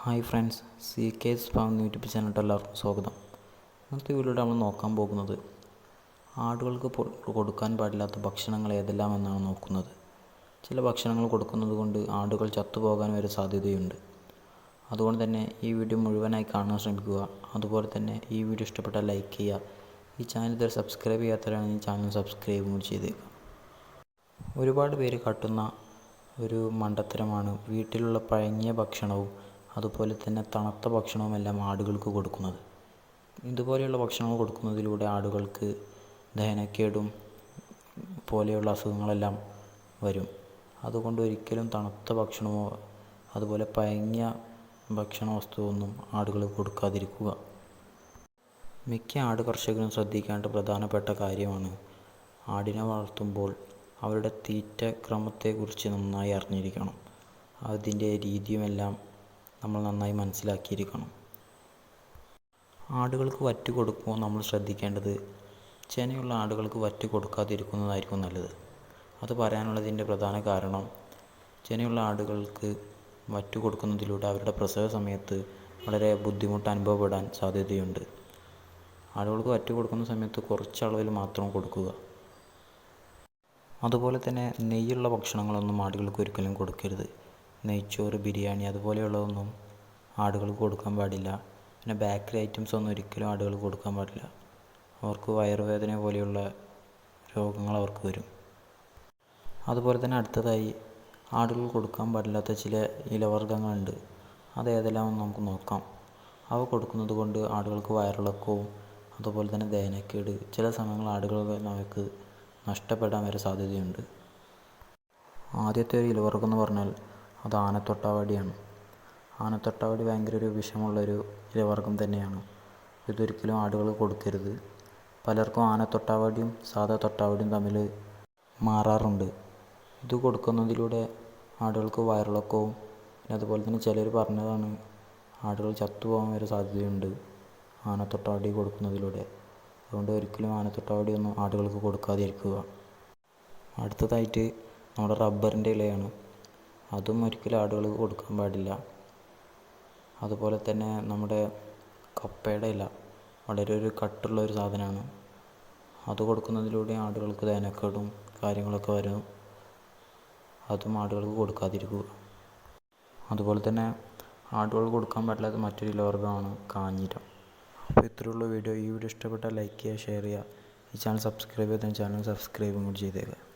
Hi friends C K spam YouTube ചാനലിട്ട് എല്ലാവർക്കും സ്വാഗതം. ഇന്നത്തെ വീഡിയോയിൽ നമ്മൾ നോക്കാൻ പോകുന്നത്. ആടുകൾക്ക് കൊടുക്കാൻ പാടില്ലാത്ത ഭക്ഷണങ്ങൾ ഏതെല്ലാം എന്നാണ് നോക്കുന്നത്. ചില ഭക്ഷണങ്ങൾ കൊടുക്കുന്നത് കൊണ്ട് ആടുകൾ ചത്തുപോകാൻ വരെ സാധ്യതയുണ്ട്. അതുകൊണ്ട് തന്നെ ഈ വീഡിയോ മുഴുവനായി കാണാൻ ശ്രമിക്കുക. അതുപോലെ തന്നെ ഈ വീഡിയോ ഇഷ്ടപ്പെട്ടാൽ ലൈക്ക് ചെയ്യുക. ഈ ചാനൽ ഇതുവരെ സബ്സ്ക്രൈബ് ചെയ്യാത്തവരാണെങ്കിൽ ഈ ചാനൽ സബ്സ്ക്രൈബ് കൂടി ചെയ്തേക്കുക. ഒരുപാട് പേര് കട്ടുന്ന ഒരു മണ്ടത്തരമാണ് വീട്ടിലുള്ള പഴങ്ങിയ ഭക്ഷണവും അതുപോലെ തന്നെ തണുത്ത ഭക്ഷണവും എല്ലാം ആടുകൾക്ക് കൊടുക്കുന്നത്. ഇതുപോലെയുള്ള ഭക്ഷണങ്ങൾ കൊടുക്കുന്നതിലൂടെ ആടുകൾക്ക് ദഹനക്കേടും പോലെയുള്ള അസുഖങ്ങളെല്ലാം വരും. അതുകൊണ്ട് ഒരിക്കലും തണുത്ത ഭക്ഷണമോ അതുപോലെ പയങ്ങിയ ഭക്ഷണ വസ്തുവൊന്നും ആടുകൾ കൊടുക്കാതിരിക്കുക. മിക്ക ആട് കർഷകരും ശ്രദ്ധിക്കേണ്ട പ്രധാനപ്പെട്ട കാര്യമാണ് ആടിനെ വളർത്തുമ്പോൾ അവരുടെ തീറ്റ ക്രമത്തെക്കുറിച്ച് നന്നായി അറിഞ്ഞിരിക്കണം. അതിന്റെ രീതിയുമെല്ലാം നമ്മൾ നന്നായി മനസ്സിലാക്കിയിരിക്കണം. ആടുകൾക്ക് വറ്റ് കൊടുക്കുമ്പോൾ നമ്മൾ ശ്രദ്ധിക്കേണ്ടത് ചെനയുള്ള ആടുകൾക്ക് വറ്റ് കൊടുക്കാതിരിക്കുന്നതായിരിക്കും നല്ലത്. അത് പറയാനുള്ളതിന്റെ പ്രധാന കാരണം ചെനയുള്ള ആടുകൾക്ക് വറ്റ് കൊടുക്കുന്നതിലൂടെ അവരുടെ പ്രസവ സമയത്ത് വളരെ ബുദ്ധിമുട്ട് അനുഭവപ്പെടാൻ സാധ്യതയുണ്ട്. ആടുകൾക്ക് വറ്റ് കൊടുക്കുന്ന സമയത്ത് കുറച്ച് അളവിൽ മാത്രം കൊടുക്കുക. അതുപോലെ തന്നെ നെയ്യുള്ള ഭക്ഷണങ്ങളൊന്നും ആടുകൾക്ക് ഒരിക്കലും കൊടുക്കരുത്. നെയ്ച്ചോറ് ബിരിയാണി അതുപോലെയുള്ളതൊന്നും ആടുകൾക്ക് കൊടുക്കാൻ പാടില്ല. പിന്നെ ബേക്കറി ഐറ്റംസ് ഒന്നും ഒരിക്കലും ആടുകൾക്ക് കൊടുക്കാൻ പാടില്ല. അവർക്ക് വയറുവേദന പോലെയുള്ള രോഗങ്ങൾ അവർക്ക് വരും. അതുപോലെ തന്നെ അടുത്തതായി ആടുകൾ കൊടുക്കാൻ പാടില്ലാത്ത ചില ഇലവർഗങ്ങളുണ്ട്. അത് ഏതെല്ലാമെന്ന് നമുക്ക് നോക്കാം. അവ കൊടുക്കുന്നത് കൊണ്ട് ആടുകൾക്ക് വയറിളക്കവും അതുപോലെ തന്നെ ദഹനക്കേട് ചില സമയങ്ങളിൽ ആടുകൾ അവർക്ക് നഷ്ടപ്പെടാൻ വരെ സാധ്യതയുണ്ട്. ആദ്യത്തെ ഒരു ഇലവർഗം എന്ന് പറഞ്ഞാൽ അത് ആനത്തൊട്ടാവാടിയാണ്. ആനത്തൊട്ടാവാടി ഭയങ്കര ഒരു വിഷമുള്ളൊരു ഇലവർഗം തന്നെയാണ്. ഇതൊരിക്കലും ആടുകൾ കൊടുക്കരുത്. പലർക്കും ആനത്തൊട്ടാവാടിയും സാധാ തൊട്ടാവാടിയും തമ്മിൽ മാറാറുണ്ട്. ഇത് കൊടുക്കുന്നതിലൂടെ ആടുകൾക്ക് വയറിളക്കവും പിന്നെ അതുപോലെ തന്നെ ചിലർ പറഞ്ഞതാണ് ആടുകൾ ചത്തുപോകാൻ വരെ സാധ്യതയുണ്ട് ആനത്തൊട്ടാവാടി കൊടുക്കുന്നതിലൂടെ. അതുകൊണ്ട് ഒരിക്കലും ആനത്തൊട്ടാവാടിയൊന്നും ആടുകൾക്ക് കൊടുക്കാതിരിക്കുക. അടുത്തതായിട്ട് നമ്മുടെ റബ്ബറിന്റെ ഇലയാണ്. അതും ഒരിക്കലും ആടുകൾക്ക് കൊടുക്കാൻ പാടില്ല. അതുപോലെ തന്നെ നമ്മുടെ കപ്പയുടെ ഇല വളരെ ഒരു കട്ടുള്ള ഒരു സാധനമാണ്. അത് കൊടുക്കുന്നതിലൂടെ ആടുകൾക്ക് ദഹനക്കേടും കാര്യങ്ങളൊക്കെ വരും. അതും ആടുകൾക്ക് കൊടുക്കാതിരിക്കുക. അതുപോലെ തന്നെ ആടുകൾക്ക് കൊടുക്കാൻ പറ്റാത്ത മറ്റൊരു ഇലവർഗമാണ് കാഞ്ഞിരം. അപ്പോൾ ഇത്രയുള്ള വീഡിയോ. ഈ വീഡിയോ ഇഷ്ടപ്പെട്ടാൽ ലൈക്ക് ചെയ്യുക ഷെയർ ചെയ്യുക. ഈ ചാനൽ സബ്സ്ക്രൈബ് ചെയ്താൽ ചാനൽ സബ്സ്ക്രൈബും കൂടി ചെയ്തേക്കുക